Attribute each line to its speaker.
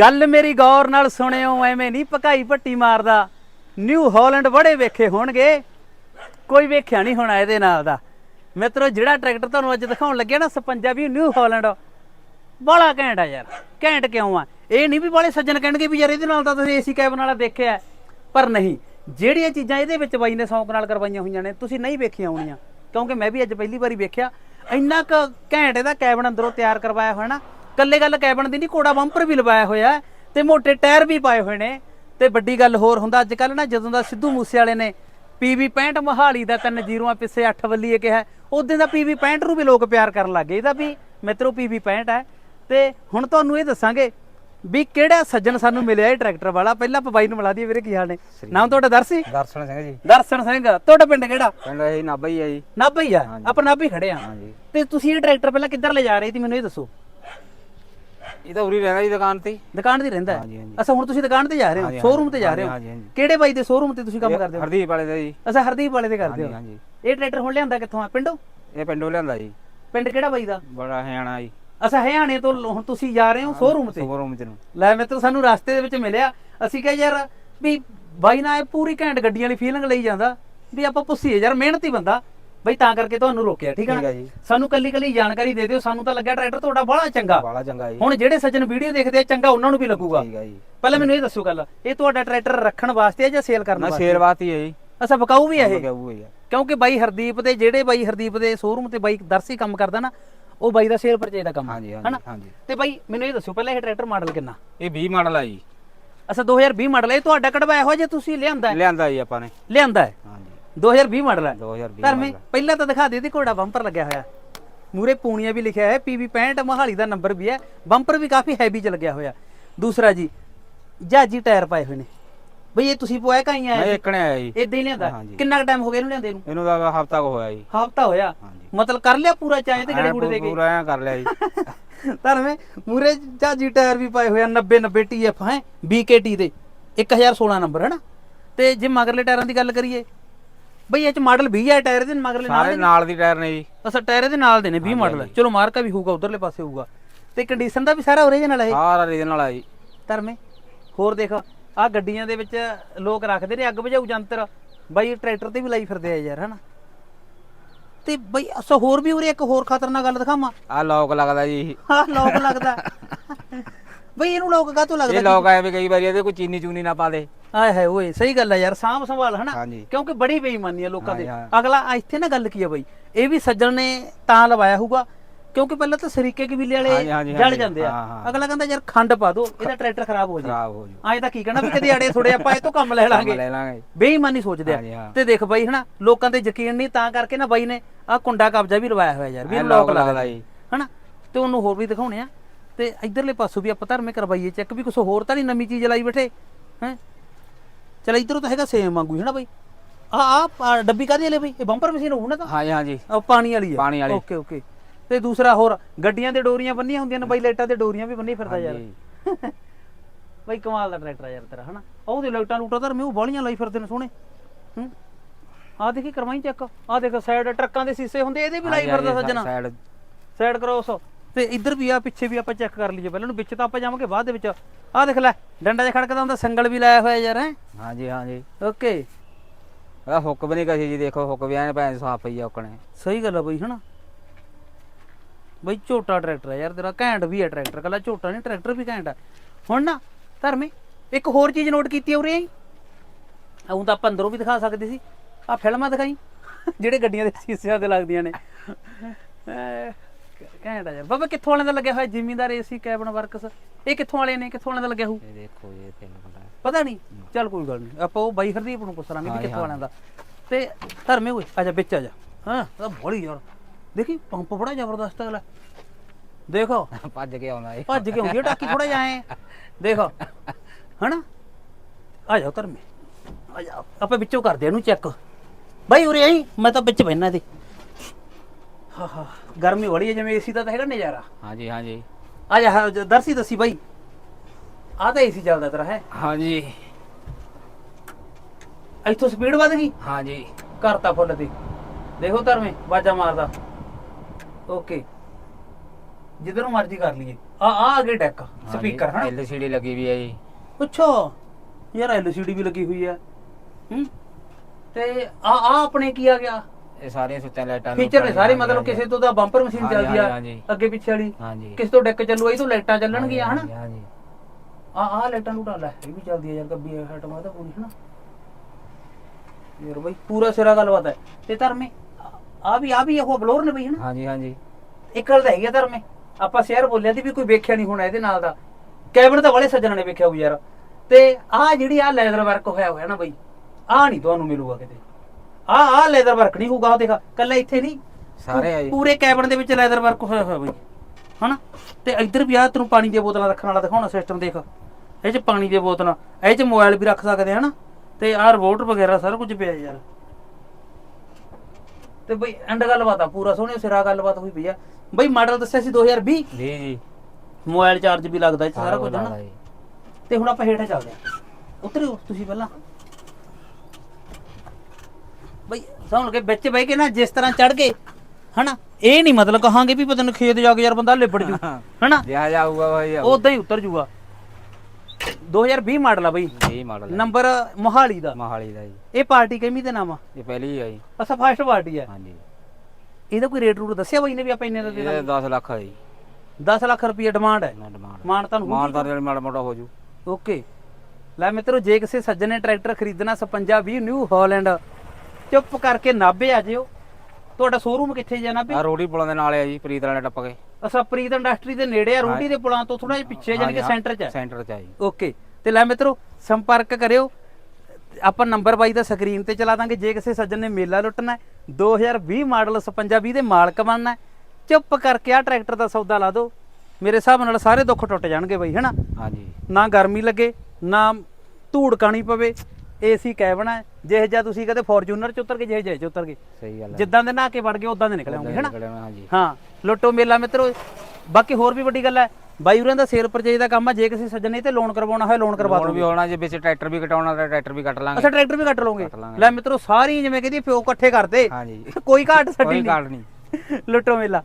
Speaker 1: ਗੱਲ ਮੇਰੀ ਗੌਰ ਨਾਲ ਸੁਣਿਓ, ਐਵੇਂ ਨਹੀਂ ਪਕਾਈ ਪੱਟੀ ਮਾਰਦਾ। ਨਿਊ ਹਾਲੈਂਡ ਬੜੇ ਵੇਖੇ ਹੋਣਗੇ। ਕੋਈ ਵੇਖਿਆ ਨਹੀਂ ਹੋਣਾ ਇਹਦੇ ਨਾਲ ਦਾ। ਮਿੱਤਰੋ, ਜਿਹੜਾ ਟਰੈਕਟਰ ਤੁਹਾਨੂੰ ਅੱਜ ਦਿਖਾਉਣ ਲੱਗਿਆ ਨਾ 56 ਵੀ ਨਿਊ ਹਾਲੈਂਡ ਬੜਾ ਘੈਂਟ ਆ ਯਾਰ, ਘੈਂਟ ਕਿਉਂ ਆ? ਇਹ ਨਹੀਂ ਵੀ ਬਾਲੇ ਸੱਜਣ ਕਹਿਣਗੇ ਵੀ ਯਾਰ ਇਹਦੇ ਨਾਲ ਤਾਂ ਤੁਸੀਂ ਏਸੀ ਕੈਬਨ ਵਾਲਾ ਦੇਖਿਆ। ਪਰ ਨਹੀਂ, ਜਿਹੜੀਆਂ ਚੀਜ਼ਾਂ ਇਹਦੇ ਵਿੱਚ ਬਾਈ ਨੇ ਸ਼ੌਂਕ ਨਾਲ ਕਰਵਾਈਆਂ ਹੋਈਆਂ ਨੇ, ਤੁਸੀਂ ਨਹੀਂ ਵੇਖੀਆਂ ਹੋਣੀਆਂ। ਕਿਉਂਕਿ ਮੈਂ ਵੀ ਅੱਜ ਪਹਿਲੀ ਵਾਰੀ ਵੇਖਿਆ। ਇੰਨਾ ਕੁ ਘੈਂਟ ਇਹਦਾ ਕੈਬਨ ਅੰਦਰੋਂ ਤਿਆਰ ਕਰਵਾਇਆ ਹੋਇਆ ਨਾ ਕੱਲੇ ਗੱਲ ਕੈਬਨ ਦੀ ਨਹੀਂ ਕੋੜਾ ਬੰਪਰ ਵੀ ਲਵਾਇਆ ਹੋਇਆ ਹੈ ਤੇ ਮੋٹے ਟਾਇਰ ਵੀ ਪਾਏ ਹੋਏ ਨੇ। ਤੇ ਵੱਡੀ ਗੱਲ ਹੋਰ ਹੁੰਦਾ ਅੱਜ ਕੱਲ ਨਾ ਜਦੋਂ ਦਾ ਸਿੱਧੂ ਮੂਸੇ ਵਾਲੇ ਨੇ ਪੀਵੀ 65 ਮਹਾਲੀ ਦਾ ਤਿੰਨ ਜੀਰੋਆਂ ਪਿੱਛੇ 8 ਵੱਲੀਏ ਕਿਹਾ ਉਦੋਂ ਦਾ ਪੀਵੀ 65 ਨੂੰ ਵੀ ਲੋਕ ਪਿਆਰ ਕਰਨ ਲੱਗੇ ਇਹਦਾ ਵੀ ਮਿੱਤਰੋ ਪੀਵੀ 65 ਹੈ। ਤੇ ਹੁਣ ਤੁਹਾਨੂੰ ਇਹ ਦੱਸਾਂਗੇ ਵੀ ਕਿਹੜਾ ਸੱਜਣ ਸਾਨੂੰ ਮਿਲਿਆ ਇਹ ਟਰੈਕਟਰ ਵਾਲਾ? ਪਹਿਲਾਂ ਆਪਾਂ ਬਾਈ ਨੂੰ ਮਿਲਾ ਦਈਏ ਵੀਰੇ ਕੀ ਹਾਲ ਨੇ? ਨਾਮ ਤੁਹਾਡਾ ਦਰਸੀ?
Speaker 2: ਦਰਸ਼ਨ ਸਿੰਘ ਜੀ।
Speaker 1: ਦਰਸ਼ਨ ਸਿੰਘ ਤੁਹਾਡਾ ਪਿੰਡ ਕਿਹੜਾ?
Speaker 2: ਪਿੰਡ ਇਹ ਨਾਭਾ ਹੀ ਆ ਜੀ।
Speaker 1: ਨਾਭਾ ਹੀ ਆ? ਆਪਾਂ ਨਾਭਾ ਹੀ ਖੜੇ ਆ। ਤੇ ਤੁਸੀਂ ਇਹ ਟਰੈਕਟਰ ਪਹਿਲਾਂ ਕਿੱਧਰ ਲੈ ਜਾ ਰਹੇ ਸੀ ਮੈਨੂੰ ਇਹ ਦੱਸੋ।
Speaker 2: ਇਹ ਤਾਂ ਉਰੀ ਰਹਿੰਦਾ ਜੀ ਦੁਕਾਨ ਤੇ ਹੀ।
Speaker 1: ਦੁਕਾਨ ਤੇ ਰਹਿੰਦਾ ਹੈ?
Speaker 2: ਹਾਂਜੀ, ਹਾਂਜੀ।
Speaker 1: ਅੱਛਾ ਹੁਣ ਤੁਸੀਂ ਦੁਕਾਨ ਤੇ ਜਾ ਰਹੇ ਹੋ?
Speaker 2: ਹਾਂਜੀ,
Speaker 1: ਸ਼ੋਰੂਮ ਤੇ ਜਾ ਰਹੇ ਹੋ?
Speaker 2: ਹਾਂਜੀ।
Speaker 1: ਕਿਹੜੇ ਬਾਈ ਦੇ ਸ਼ੋਰੂਮ ਤੇ ਤੁਸੀਂ ਕੰਮ ਕਰਦੇ ਹੋ?
Speaker 2: ਹਰਦੀਪ ਵਾਲੇ ਦਾ ਜੀ।
Speaker 1: ਅੱਛਾ ਹਰਦੀਪ ਵਾਲੇ ਦੇ ਕਰਦੇ
Speaker 2: ਹਾਂਜੀ
Speaker 1: ਹੋ?
Speaker 2: ਹਾਂਜੀ।
Speaker 1: ਇਹ ਟਰੈਕਟਰ ਹੁਣ ਲਿਆਂਦਾ ਕਿੱਥੋਂ ਆ? ਪਿੰਡੋਂ?
Speaker 2: ਇਹ ਪਿੰਡੋਂ ਲਿਆਂਦਾ ਜੀ।
Speaker 1: ਪਿੰਡ ਕਿਹੜਾ ਬਾਈ ਦਾ?
Speaker 2: ਬੜਾ ਹਯਾਣਾ ਜੀ।
Speaker 1: ਅੱਛਾ ਹਰਿਆਣੇ ਤੋਂ ਲ- ਹੁਣ ਤੁਸੀਂ ਜਾ ਰਹੇ ਹੋ ਸ਼ੋਰੂਮ ਤੇ?
Speaker 2: ਸ਼ੋਰੂਮ ਚ ਨੂੰ।
Speaker 1: ਲੈ ਮਿੱਤਰ ਸਾਨੂੰ ਰਸਤੇ ਦੇ ਵਿੱਚ ਮਿਲਿਆ। ਅਸੀਂ ਕਿਹਾ ਯਾਰ ਵੀ ਬਾਈ ਨਾਲ ਇਹ ਪੂਰੀ ਘੈਂਟ ਗੱਡੀਆਂ ਵਾਲੀ ਫੀਲਿੰਗ ਲਈ ਜਾਂਦਾ। ਵੀ ਆਪਾਂ ਪੁੱਛੀਏ ਯਾਰ ਮਿਹਨਤੀ ਬੰਦਾ। ਬਈ ਤਾਂ ਕਰਕੇ ਤੁਹਾਨੂੰ ਰੋਕਿਆ ਠੀਕ ਹੈ
Speaker 2: ਹੈ ਜੀ।
Speaker 1: ਸਾਨੂੰ ਕੱਲੀ ਕੱਲੀ ਜਾਣਕਾਰੀ ਦੇ ਦਿਓ ਸਾਨੂੰ ਤਾਂ ਲੱਗਿਆ ਟਰੈਕਟਰ ਤੁਹਾਡਾ ਬੜਾ ਚੰਗਾ।
Speaker 2: ਬਾਲਾ ਚੰਗਾ ਜੀ।
Speaker 1: ਹੁਣ ਜਿਹੜੇ ਸੱਜਣ ਵੀਡੀਓ ਦੇਖਦੇ ਆ ਚੰਗਾ ਉਹਨਾਂ ਨੂੰ ਵੀ ਲੱਗੂਗਾ।
Speaker 2: ਠੀਕ ਹੈ ਜੀ।
Speaker 1: ਪਹਿਲਾਂ ਮੈਨੂੰ ਇਹ ਦੱਸੋ ਗੱਲ ਇਹ ਤੁਹਾਡਾ ਟਰੈਕਟਰ ਰੱਖਣ ਵਾਸਤੇ ਹੈ ਜਾਂ ਸੇਲ ਕਰਨ
Speaker 2: ਨਾ
Speaker 1: ਵਾਸਤੇ?
Speaker 2: ਸ਼ੇਰ ਬਾਤੀ ਹੈ ਜੀ।
Speaker 1: ਅੱਛਾ ਬਕਾਊ ਵੀ ਹੈ ਇਹ
Speaker 2: ਕਿਹਾ ਹੀ
Speaker 1: ਕਿਉਂਕਿ ਬਾਈ ਹਰਦੀਪ ਦੇ ਜਿਹੜੇ ਬਾਈ ਹਰਦੀਪ ਦੇ ਸ਼ੋਰੂਮ ਤੇ ਬਾਈ ਦਰਸੀ ਕੰਮ ਕਰਦਾ ਨਾ ਉਹ ਬਾਈ ਦਾ ਸੇਲ ਪਰਚੇਜ ਦਾ ਕੰਮ
Speaker 2: ਹਾਂਜੀ
Speaker 1: ਹੈ
Speaker 2: ਹਾਂਜੀ
Speaker 1: ਹਨਾ?
Speaker 2: ਹਾਂਜੀ।
Speaker 1: ਤੇ ਬਾਈ ਮੈਨੂੰ ਇਹ ਦੱਸੋ ਪਹਿਲਾਂ ਇਹ ਟਰੈਕਟਰ ਮਾਡਲ ਕਿੰਨਾ?
Speaker 2: ਇਹ 20 ਮਾਡਲ ਆ ਜੀ।
Speaker 1: ਅੱਛਾ 2020 ਮਾਡਲ ਹੈ ਇਹ ਤੁਹਾਡਾ ਕਢਵਾਇਆ ਹੋਇਆ ਜੇ ਤੁਸੀਂ ਲਿਆਂਦਾ ਹੈ?
Speaker 2: ਲਿਆਂਦਾ ਜੀ ਆਪਾਂ ਨੇ।
Speaker 1: ਲਿਆਂਦਾ ਹੈ?
Speaker 2: ਹਾਂਜੀ।
Speaker 1: 2020 ਮਾਡਲ ਹੈ।
Speaker 2: 2020
Speaker 1: ਧਰਮੇ ਪਹਿਲਾਂ ਤਾਂ ਦਿਖਾ ਦੇ ਤੇ ਘੋੜਾ ਬੰਪਰ ਲੱਗਿਆ ਹੋਇਆ। ਮੂਰੇ ਪੂਣੀਆਂ ਵੀ ਲਿਖਿਆ ਹੈ ਪੀਵੀ 65 ਮਹਾਲੀ ਦਾ ਨੰਬਰ ਵੀ ਹੈ। ਬੰਪਰ ਵੀ ਕਾਫੀ ਹੈਵੀ ਚ ਲੱਗਿਆ ਹੋਇਆ। ਦੂਸਰਾ ਜੀ ਜਾਜੀ ਟਾਇਰ ਪਾਏ ਹੋਏ ਨੇ। ਬਈ ਇਹ ਤੁਸੀਂ ਪਵਾਇਆ ਕਾਈ
Speaker 2: ਮੈਂ
Speaker 1: ਆਇਆ
Speaker 2: ਇੱਕਣੇ ਆਇਆ ਜੀ।
Speaker 1: ਇਦਾਂ ਹੀ ਲਿਆਂਦਾ। ਕਿੰਨਾ ਟਾਈਮ ਹੋ ਗਿਆ ਇਹਨੂੰ ਲਿਆਂਦੇ ਨੂੰ?
Speaker 2: ਇਹਨੂੰ ਤਾਂ ਹਫਤਾ ਕੋ ਹੋਇਆ ਜੀ।
Speaker 1: ਹਫਤਾ ਹੋਇਆ? ਮਤਲਬ ਕਰ ਲਿਆ ਪੂਰਾ ਚਾਹੇ ਤੇ ਗੜੇ ਗੁੜੇ ਦੇ ਕੇ?
Speaker 2: ਪੂਰਾ ਐਂ ਕਰ ਲਿਆ ਜੀ।
Speaker 1: ਧਰਮੇ ਮੂਰੇ ਜਾਜੀ ਟਾਇਰ ਵੀ ਪਾਏ ਹੋਏ ਆ 90 90 ਟੀਐਫ ਹੈ? BKT ਦੇ। 1016 ਨੰਬਰ ਹੈ ਨਾ? ਤੇ ਜੇ ਮਗਰਲੇ ਟਾਇਰਾਂ ਦੀ ਗੱਲ ਕਰੀਏ ਬਈ ਇਹ ਚ ਮਾਡਲ 20 ਹੈ ਟਾਇਰ ਦੇ ਮਗਰਲੇ ਨਾਲ
Speaker 2: ਸਾਰੇ ਨਾਲ ਦੀ ਟਾਇਰ ਨੇ ਜੀ।
Speaker 1: ਅਸਾ ਟਾਇਰ ਦੇ ਨਾਲ ਦੇ ਨੇ 20 ਮਾਡਲ। ਚਲੋ ਮਾਰਕਾ ਵੀ ਹੋਊਗਾ ਉਧਰਲੇ ਪਾਸੇ ਹੋਊਗਾ। ਤੇ ਕੰਡੀਸ਼ਨ ਦਾ ਵੀ ਸਾਰਾ ਓਰੀਜਨਲ ਹੈ
Speaker 2: ਸਾਰਾ ਰੀਜਨਲ ਆ ਜੀ।
Speaker 1: ਧਰਮੇ ਹੋਰ ਦੇਖ ਆ ਗੱਡੀਆਂ ਦੇ ਵਿੱਚ ਲੋਕ ਰੱਖਦੇ ਨੇ ਅੱਗ ਬੁਝਾਊ ਜੰਤਰ। ਬਾਈ ਟਰੈਕਟਰ ਤੇ ਵੀ ਲਾਈ ਫਿਰਦੇ ਆ ਯਾਰ ਹਨਾ? ਤੇ ਬਈ ਅਸਾ ਹੋਰ ਵੀ ਉਰੇ ਇੱਕ ਹੋਰ ਖਤਰਨਾਕ ਗੱਲ ਦਿਖਾਵਾਂ?
Speaker 2: ਆ ਲੋਕ ਲੱਗਦਾ ਜੀ।
Speaker 1: ਹਾਂ ਲੋਕ ਲੱਗਦਾ। ਬਈ ਇਹਨੂੰ ਲੋਕ ਕਾਹਤੋਂ
Speaker 2: ਇਹ
Speaker 1: ਲੱਗਦਾ
Speaker 2: ਲੋਕ ਆਏ ਵੀ ਕਈ ਵਾਰੀ ਇਹਦੇ ਕੋਈ ਚੀਨੀ ਚੂਨੀ ਨਾ ਪਾ ਦੇ।
Speaker 1: ਆਏ ਹਾਏ ਓਏ ਸਹੀ ਗੱਲ ਹੈ ਯਾਰ ਸਾਂਭ ਸੰਭਾਲ ਹਨਾ?
Speaker 2: ਹਾਂਜੀ।
Speaker 1: ਕਿਉਂਕਿ ਬੜੀ ਬੇਈਮਾਨੀ ਆ ਲੋਕਾਂ ਦੇ।
Speaker 2: ਹਾਂਜੀ,
Speaker 1: ਅਗਲਾ ਇੱਥੇ ਨਾ ਗੱਲ ਕੀ ਆ ਬਈ ਇਹ ਵੀ ਸੱਜਣ ਨੇ ਤਾਂ ਲਵਾਇਆ ਹੋਊਗਾ ਕਿਉਂਕਿ ਪਹਿਲਾਂ ਤਾਂ ਸਰੀਕੇ ਕਬੀਲੇ ਵਾਲੇ
Speaker 2: ਹਾਂਜੀ, ਹਾਂਜੀ,
Speaker 1: ਜਲ
Speaker 2: ਹਾਂਜੀ।
Speaker 1: ਜਾਂਦੇ ਆ।
Speaker 2: ਹਾਂ, ਹਾਂ।
Speaker 1: ਅਗਲਾ ਕਹਿੰਦਾ ਯਾਰ ਖੰਡ ਪਾ ਦੋ ਇਹਦਾ ਟਰੈਕਟਰ ਖਰਾਬ ਹੋ
Speaker 2: ਖਰਾਬ ਹੋ ਜੂ।
Speaker 1: ਐਂ ਤਾਂ ਕੀ ਕਹਿਣਾ ਵੀ ਕਦੇ ਅੜੇ ਥੋੜੇ ਆਪਾਂ ਇਹ ਤੋਂ ਕੰਮ ਲੈ ਲਾਂਗੇ।
Speaker 2: ਲੈ ਲਾਂਗੇ।
Speaker 1: ਬੇਈਮਾਨੀ ਸੋਚਦੇ
Speaker 2: ਹਾਂਜੀ,
Speaker 1: ਆ
Speaker 2: ਹਾਂ।
Speaker 1: ਤੇ ਦੇਖ ਬਾਈ ਹਨਾ ਲੋਕਾਂ ਤੇ ਯਕੀਨ ਨਹੀਂ ਤਾਂ ਕਰਕੇ ਨਾ ਬਾਈ ਨੇ ਆ ਕੁੰਡਾ ਕਬਜ਼ਾ ਵੀ ਲਵਾਇਆ ਹੋਇਆ ਯਾਰ ਵੀ
Speaker 2: ਐਂ
Speaker 1: ਲੋਕ ਲੱਗਦਾ
Speaker 2: ਲੱਗਦਾ ਜੀ।
Speaker 1: ਹਨਾ? ਤੇ ਉਹਨੂੰ ਹੋਰ ਵੀ ਦਿਖਾਉਣੇ ਆ। ਤੇ ਇਧਰਲੇ ਪਾਸੋਂ ਵੀ ਆਪਾਂ ਧਰਮੇ ਕਰਵਾਈਏ ਚੈੱਕ ਵੀ ਕੁਝ ਹੋਰ ਤਾਂ ਨਹੀਂ ਨਵੀਂ ਚੀਜ਼ ਲਾਈ ਬੈਠੇ ਹੈ? ਚਲ ਇਧਰੋਂ ਤਾਂ ਹੈਗਾ ਸੇਮ ਵਾਂਗੂ ਹੀ ਹਨਾ ਬਾਈ? ਆ ਆ ਡੱਬੀ ਕਾਹਦੀ ਵਾਲੇ ਬਾਈ? ਇਹ ਬੰਪਰ ਮਸ਼ੀਨ ਹੋਊ ਨਾ ਤਾਂ?
Speaker 2: ਹਾਂਜੀ ਹਾਂਜੀ।
Speaker 1: ਉਹ ਪਾਣੀ ਵਾਲੀ ਹੈ
Speaker 2: ਪਾਣੀ ਵਾਲੀ।
Speaker 1: Okay okay. ਤੇ ਦੂਸਰਾ ਹੋਰ ਗੱਡੀਆਂ ਤੇ ਡੋਰੀਆਂ ਬੰਨੀਆਂ ਹੁੰਦੀਆਂ ਨੇ ਬਾਈ ਲਾਈਟਾਂ ਤੇ ਡੋਰੀਆਂ ਵੀ ਬੰਨੀ ਫਿਰਦਾ ਯਾਰ।
Speaker 2: ਹਾਂਜੀ।
Speaker 1: ਬਾਈ ਕਮਾਲ ਦਾ ਟਰੈਕਟਰ ਆ ਯਾਰ ਤੇਰਾ ਹਨਾ? ਉਹਦੇ ਲਾਈਟਾਂ ਲੂਟਾਂ ਧਰਮੇ ਉਹ ਬਾਲੀਆਂ ਲਾਈ ਫਿਰਦੇ ਨੇ ਸੋਹਣੇ। ਹੂੰ? ਆ ਦੇਖੀ ਕਰਵਾਈ ਚੈੱਕ। ਆ ਦੇਖ ਸਾਈਡ ਟਰੱਕਾਂ ਦੇ ਸੀਸੇ ਹੁੰਦੇ ਇਹਦੇ ਵੀ ਲਾਈ
Speaker 2: ਹਾਂਜੀ,
Speaker 1: ਫਿਰਦਾ
Speaker 2: ਹਾਂਜੀ,
Speaker 1: ਸੱਜਣਾ।
Speaker 2: ਸਾਈਡ
Speaker 1: ਸਾਈਡ ਕ੍ਰੋਸ ਤੇ ਇੱਧਰ ਵੀ ਆ ਪਿੱਛੇ ਵੀ ਆਪਾਂ ਚੈੱਕ ਕਰ ਲਈਏ। ਪਹਿਲਾਂ ਨੂੰ ਵਿੱਚ ਤਾਂ ਆਪਾਂ ਜਾਵਾਂਗੇ ਬਾਅਦ ਦੇ ਵਿੱਚ। ਆਹ ਦੇਖ ਲੈ ਡੰਡਾ ਜਿਹਾ ਖੜਕਦਾ ਹੁੰਦਾ ਸੰਗਲ ਵੀ ਲਾਇਆ ਹੋਇਆ ਯਾਰ ਹੈ?
Speaker 2: ਹਾਂਜੀ ਹਾਂਜੀ।
Speaker 1: ਓਕੇ।
Speaker 2: ਇਹਦਾ ਹੁੱਕ ਵੀ ਨਹੀਂ ਕਹੀ ਜੀ ਦੇਖੋ ਹੁੱਕ ਵੀ ਐਨ ਭੈਣ ਸਾਫ਼ ਪਈ ਆ ਉਕਣੇ
Speaker 1: ਸਹੀ ਗੱਲ ਆ ਬਈ ਹਨਾ? ਬਈ ਝੋਟਾ ਟਰੈਕਟਰ ਆ ਯਾਰ ਤੇਰਾ ਘੈਂਟ ਵੀ ਆ ਟਰੈਕਟਰ ਕੱਲਾ ਝੋਟਾ ਨਹੀਂ ਟਰੈਕਟਰ ਵੀ ਘੈਂਟ ਆ। ਹੁਣ ਨਾ ਧਰਮੇ ਇੱਕ ਹੋਰ ਚੀਜ਼ ਨੋਟ ਕੀਤੀ ਉਰੇ ਆਈ? ਆਉਂ ਤਾਂ ਆਪਾਂ ਅੰਦਰੋਂ ਵੀ ਦਿਖਾ ਸਕਦੇ ਸੀ। ਆ ਫਿਲਮਾਂ ਦਿਖਾਈ ਜਿਹੜੇ ਗੱਡੀਆਂ ਦੇ ਸ਼ੀਸ਼ਿਆਂ ਤੇ ਲੱਗਦੀਆਂ ਨੇ। ਘੈਂਟ ਆ ਯਾਰ ਬਾਬਾ ਕਿੱਥੋਂ ਵਾਲਿਆਂ ਦਾ ਲੱਗਿਆ ਹੋਇਆ ਜ਼ਿਮੀਂਦਾਰ ਏਸੀ ਕੈਬਨ ਵਰਕਸ? ਇਹ ਕਿੱਥੋਂ ਵਾਲੇ ਨੇ ਕਿੱਥੋਂ ਵਾਲਿਆਂ ਦਾ ਲੱਗਿਆ ਹੋਊ?
Speaker 2: ਇਹ ਦੇਖੋ ਇਹ ਤਿੰਨ ਬੰਦਾ
Speaker 1: ਪਤਾ ਨਹੀਂ। ਚੱਲ ਕੋਈ ਗੱਲ ਨਹੀਂ। ਆਪਾਂ ਉਹ ਬਾਈ ਹਰਦੀਪ ਨੂੰ ਪੁੱਛ ਲਾਂਗੇ ਵੀ ਕਿੱਥੋਂ। ਵਾਲਿਆਂ ਦਾ। ਤੇ ਧਰਮੇ ਓਏ ਆ ਜਾ ਵਿੱਚ ਆ ਜਾ। ਹਾਂ ਤਾਂ ਬੜੀ ਯਾਰ। ਦੇਖੀ ਪੰਪ ਬੜਾ ਜ਼ਬਰਦਸਤ ਅਗਲਾ। ਦੇਖੋ।
Speaker 2: ਭੱਜ ਕੇ ਆਉਂਦਾ ਇਹ।
Speaker 1: ਭੱਜ ਕੇ ਹੁੰਦੀ ਆ ਟਾਕੀ ਥੋੜਾ ਜਾਏ ਦੇਖੋ। ਹਨਾ? ਆ ਜਾ ਧਰਮੇ। ਆ ਜਾ ਆਪਾਂ ਵਿੱਚੋਂ ਕਰਦੇ ਇਹਨੂੰ ਚੈੱਕ ਬਾਈ ਉਰੇ ਆਈ ਮੈਂ ਤਾਂ ਵਿੱਚ ਬੈਠਣਾ ਤੇ ਹਾਂ ਹਾਂ ਗਰਮੀ ਬੜੀ ਹੈ ਜਿਵੇਂ ਏਸੀ ਦਾ ਤਾਂ ਹੈਗਾ ਨਜ਼ਾਰਾ।
Speaker 2: ਹਾਂਜੀ ਹਾਂਜੀ।
Speaker 1: ਆ ਜਾ ਹਾਂ, ਦਰਸੀ ਦੱਸੀ ਬਾਈ। ਆ ਤਾਂ ਏਸੀ ਚੱਲਦਾ ਤੇਰਾ ਹੈ?
Speaker 2: ਹਾਂਜੀ।
Speaker 1: ਇੱਥੋਂ ਸਪੀਡ ਵੱਧ ਗਈ?
Speaker 2: ਹਾਂਜੀ।
Speaker 1: ਕਰਤਾ ਫੁੱਲ ਤੇ। ਦੇਖੋ ਧਰਮੇ ਬਾਜਾ ਮਾਰਦਾ। ਓਕੇ। ਜਿੱਧਰ ਮਰਜ਼ੀ ਕਰ ਲਈਏ। ਆ ਆ ਅੱਗੇ ਡੈਕ ਸਪੀਕਰ ਹਨਾ?
Speaker 2: ਐਲਸੀਡੀ ਲੱਗੀ ਵੀ ਹੈ ਜੀ।
Speaker 1: ਅੱਛਾ। ਯਾਰ ਐਲਸੀਡੀ ਵੀ ਲੱਗੀ ਹੋਈ ਆ ਹੂੰ? ਤੇ ਆ ਆ ਆਪਣੇ ਕੀ ਆ ਗਿਆ?
Speaker 2: ਇਹ ਸਾਰੀਆਂ ਸੁੱਚਾਂ ਲਾਈਟਾਂ
Speaker 1: ਫੀਚਰ ਨੇ ਸਾਰੇ ਮਤਲਬ ਕਿਸੇ ਤੋਂ ਤਾਂ ਬੰਪਰ ਮਸ਼ੀਨ ਚੱਲਦੀ ਆ। ਅੱਗੇ ਪਿੱਛੇ ਵਾਲੀ।
Speaker 2: ਹਾਂਜੀ।
Speaker 1: ਕਿਸੇ ਤੋਂ ਡੈਕ ਚੱਲੂ ਇਹ ਤੋਂ ਲਾਈਟਾਂ ਚੱਲਣਗੀਆਂ ਹਨਾ?
Speaker 2: ਹਾਂਜੀ,
Speaker 1: ਆ ਆ ਲਾਈਟਾਂ ਨੂੰ ਲੈ ਇਹ ਵੀ ਚੱਲਦੀ ਆ ਯਾਰ ਗੱਬੀ ਹਟਵਾ ਤਾਂ ਪੂਰੀ ਹਨਾ? ਯਾਰ ਬਈ ਪੂਰਾ ਸਿਰਾ ਗੱਲਬਾਤ ਹੈ ਤੇ ਧਰਮੇ ਆ ਵੀ ਆ ਵੀ ਉਹ ਬਲੋਰ ਨੇ ਬਈ ਹਨਾ?
Speaker 2: ਹਾਂਜੀ ਹਾਂਜੀ।
Speaker 1: ਇੱਕ ਗੱਲ ਤਾਂ ਹੈਗੀ ਆ ਧਰਮੇ ਆਪਾਂ ਸ਼ੇਅਰ ਬੋਲਿਆ ਸੀ ਵੀ ਕੋਈ ਵੇਖਿਆ ਨਹੀਂ ਹੋਣਾ ਇਹਦੇ ਨਾਲ ਦਾ। ਕੈਬਨ ਤਾਂ ਬੜੇ ਸੱਜਣਾ ਨੇ ਵੇਖਿਆ ਹੋਊ ਯਾਰ। ਤੇ ਆ ਜਿਹੜੀ ਆ ਲੈਦਰ ਵਰਕ ਹੋਇਆ ਹੋਇਆ ਨਾ ਬਈ ਆ ਨਹੀਂ ਤੁਹਾਨੂੰ ਮਿਲੂਗਾ ਕਿਤੇ। ਆ ਆ ਲੈਦਰ ਵਰਕ ਨਹੀਂ ਹੋਊਗਾ ਉਹ ਦੇਖ ਕੱਲਾ ਇੱਥੇ ਨਹੀਂ
Speaker 2: ਸਾਰੇ ਆ ਜੀ।
Speaker 1: ਪੂਰੇ ਕੈਬਨ ਦੇ ਵਿੱਚ ਲੈਦਰ ਵਰਕ ਹੋਇਆ ਹੋਇਆ ਬਈ। ਹਨਾ? ਤੇ ਇੱਧਰ ਵੀ ਆ ਤੈਨੂੰ ਪਾਣੀ ਦੀਆਂ ਬੋਤਲਾਂ ਰੱਖਣ ਵਾਲਾ ਦਿਖਾਉਣਾ ਸਿਸਟਮ ਦੇਖ। ਇਹ ਚ ਪਾਣੀ ਦੀਆਂ ਬੋਤਲਾਂ ਇਹ ਚ ਮੋਬਾਈਲ ਵੀ ਰੱਖ ਸਕਦੇ ਹਨਾ? ਤੇ ਆਹ ਰਿਮੋਟ ਵਗੈਰਾ ਸਾਰਾ ਕੁਝ ਪਿਆ ਯਾਰ। ਤੇ ਬਈ ਐਂਡ ਗੱਲਬਾਤ ਆ ਪੂਰਾ ਸੋਹਣੇ ਸਿਰਾ ਗੱਲਬਾਤ ਹੋਈ ਪਈ ਆ। ਬਈ ਮਾਡਲ ਦੱਸਿਆ ਸੀ 2020
Speaker 2: ਜੀ ਜੀ।
Speaker 1: ਮੋਬਾਈਲ ਚਾਰਜ ਵੀ ਲੱਗਦਾ ਇਹ 'ਚ ਸਾਰਾ ਕੁਝ
Speaker 2: ਕੁਝ
Speaker 1: ਹਨਾ? ਤੇ ਹੁਣ ਆਪਾਂ ਹੇਠਾਂ ਚੱਲਦੇ ਆ। ਉਤਰਿਓ ਤੁਸੀਂ ਪਹਿਲਾਂ। ਬਈ ਸੁਣ ਕੇ ਵਿੱਚ ਬਹਿ ਕੇ ਨਾ ਜਿਸ ਤਰ੍ਹਾਂ ਚੜ ਗਏ ਹਨਾ? ਇਹ ਨਹੀਂ ਮਤਲਬ ਕਹਾਂਗੇ ਵੀ ਪਤਾ ਨਹੀਂ ਖੇਤ ਜਾ ਕੇ ਯਾਰ ਬੰਦਾ ਲਿਬੜ ਜੂ ਹਨਾ?
Speaker 2: ਜਿਹਾ ਜਾਊਗਾ ਭਾਈ
Speaker 1: ਉਦਾਂ ਹੀ ਉਤਰ ਜੂਗਾ। 2020 ਮਾਡਲ ਆ ਬਈ।
Speaker 2: ਜੀ ਮਾਡਲ
Speaker 1: ਨੰਬਰ ਮੋਹਾਲੀ ਦਾ।
Speaker 2: ਮਹਾਲੀ ਦਾ ਜੀ।
Speaker 1: ਇਹ ਪਾਰਟੀ ਕਿੰਨੀ ਦੇ ਨਾਮ ਆ?
Speaker 2: ਇਹ ਪਹਿਲੀ ਆ ਜੀ।
Speaker 1: ਅਸਾ ਫਸਟ ਪਾਰਟੀ ਆ।
Speaker 2: ਹਾਂਜੀ।
Speaker 1: ਇਹਦਾ ਕੋਈ ਰੇਟ ਰੂਟ ਦੱਸਿਆ ਬਈ ਨੇ ਵੀ ਆਪਾਂ ਇੰਨੇ ਦਾ ਦੇ
Speaker 2: ਇਹ 10 ਲੱਖ ਆ ਜੀ।
Speaker 1: 10 ਲੱਖ ਰੁਪਏ ਡਿਮਾਂਡ ਹੈ।
Speaker 2: ਡਿਮਾਂਡ
Speaker 1: ਮਾਨ ਤੁਹਾਨੂੰ
Speaker 2: ਮਾਨ ਤਾਂ ਮਾੜਾ ਮੋਟਾ ਹੋ ਜੂ।
Speaker 1: ਓਕੇ। ਲੈ ਮਿੱਤਰੋ ਜੇ ਕਿਸੇ ਸੱਜਣ ਨੇ ਟਰੈਕਟਰ ਖਰੀਦਣਾ 5520 ਨਿਊ ਹਾਲੈਂਡ ਚੁੱਪ ਕਰਕੇ ਨਾਭੇ ਆ ਜਿਓ। ਤੁਹਾਡਾ ਸ਼ੋਰੂਮ ਕਿੱਥੇ ਜੇ ਨਾਭੇ?
Speaker 2: ਆ ਰੋੜੀ ਪੁਲਾਂ ਦੇ ਨਾਲ ਆ ਜੀ ਪ੍ਰੀਤ ਵਾਲੇ ਟੱਪ ਕੇ।
Speaker 1: ਅਸਾ ਪ੍ਰੀਤ ਇੰਡਸਟਰੀ ਦੇ ਨੇੜੇ ਆ ਰੋਟੀ ਦੇ ਪੁਲਾਂ ਤੋਂ ਥੋੜਾ ਜਿਹਾ ਪਿੱਛੇ ਜਾਨੀ ਕਿ ਸੈਂਟਰ 'ਚ ਹੈ
Speaker 2: ਸੈਂਟਰ ਚ ਆ। ਜੀ।
Speaker 1: ਓਕੇ ਤੇ ਲੈ ਮਿੱਤਰੋ ਸੰਪਰਕ ਕਰਿਓ। ਆਪਾਂ ਨੰਬਰ ਬਾਈ ਦਾ ਸਕਰੀਨ ਤੇ ਚਲਾ ਦਾਂਗੇ। ਜੇ ਕਿਸੇ ਸੱਜਣ ਨੇ ਮੇਲਾ ਲੁੱਟਣਾ ਹੈ 2020 ਮਾਡਲ 5520 ਦੇ ਮਾਲਕ ਬਣਨਾ ਹੈ ਚੁੱਪ ਕਰਕੇ ਆ ਟਰੈਕਟਰ ਦਾ ਸੌਦਾ ਲਾ ਦਿਓ। ਮੇਰੇ ਹਿਸਾਬ ਨਾਲ ਸਾਰੇ ਦੁੱਖ ਟੁੱਟ ਜਾਣਗੇ ਬਈ ਹੈਨਾ?
Speaker 2: ਹਾਂਜੀ
Speaker 1: ਨਾ ਗਰਮੀ ਲੱਗੇ ਨਾ ਧੂੜ ਕਾਣੀ ਪਵੇ ਏਸੀ ਕੈਬਨ ਹੈ ਜਿਹੇ ਜਿਹਾ ਤੁਸੀਂ ਕਦੇ ਫੋਰਚੂਨਰ ਚ ਉਤਰ ਕੇ ਜਿਹੇ ਜਿਹੇ ਚ ਉਤਰ ਗਏ।
Speaker 2: ਸਹੀ ਗੱਲ ਹੈ
Speaker 1: ਜਿੱਦਾਂ ਦੇ ਨਹਾ ਕੇ ਵੜ ਗਏ ਉਦਾਂ ਦੇ ਨਿਕਲ ਆਉਂਗੇ ਹੈਨਾ?
Speaker 2: ਹਾਂਜੀ।
Speaker 1: ਹਾਂ ਲੁੱਟੋ ਮੇਲਾ ਮਿੱਤਰੋ ਬਾਕੀ ਹੋਰ ਵੀ ਵੱਡੀ ਗੱਲ ਹੈ ਬਾਈ ਉਰਾਂ ਦਾ ਸੇਲ ਪਰਚੇਜ ਦਾ ਕੰਮ ਆ ਜੇ ਕਿਸੇ ਸੱਜਣ ਨੇ ਤੇ ਲੋਨ ਕਰਵਾਉਣਾ ਹੋਇਆ ਲੋਨ ਕਰਵਾ ਦੋ
Speaker 2: ਵੀ ਹੋਣਾ ਜੇ ਵਿੱਚ ਟਰੈਕਟਰ ਵੀ ਕਟਾਉਣਾ ਤਾਂ ਟਰੈਕਟਰ ਵੀ ਕੱਟ ਲਾਂਗੇ।
Speaker 1: ਅੱਛਾ ਟਰੈਕਟਰ ਵੀ ਕੱਟ ਲਓਗੇ। ਲੈ ਮਿੱਤਰੋ ਸਾਰੀ ਜਿਵੇਂ ਕਹਿੰਦੀ ਪਿਓ ਇਕੱਠੇ ਕਰਦੇ।
Speaker 2: ਹਾਂਜੀ।
Speaker 1: ਕੋਈ ਘਾਟ ਛੱਡੀ
Speaker 2: ਕੋਈ
Speaker 1: ਨਹੀਂ।
Speaker 2: ਕਾਰਡ ਨਹੀਂ।
Speaker 1: ਲੁੱਟੋ ਮੇਲਾ।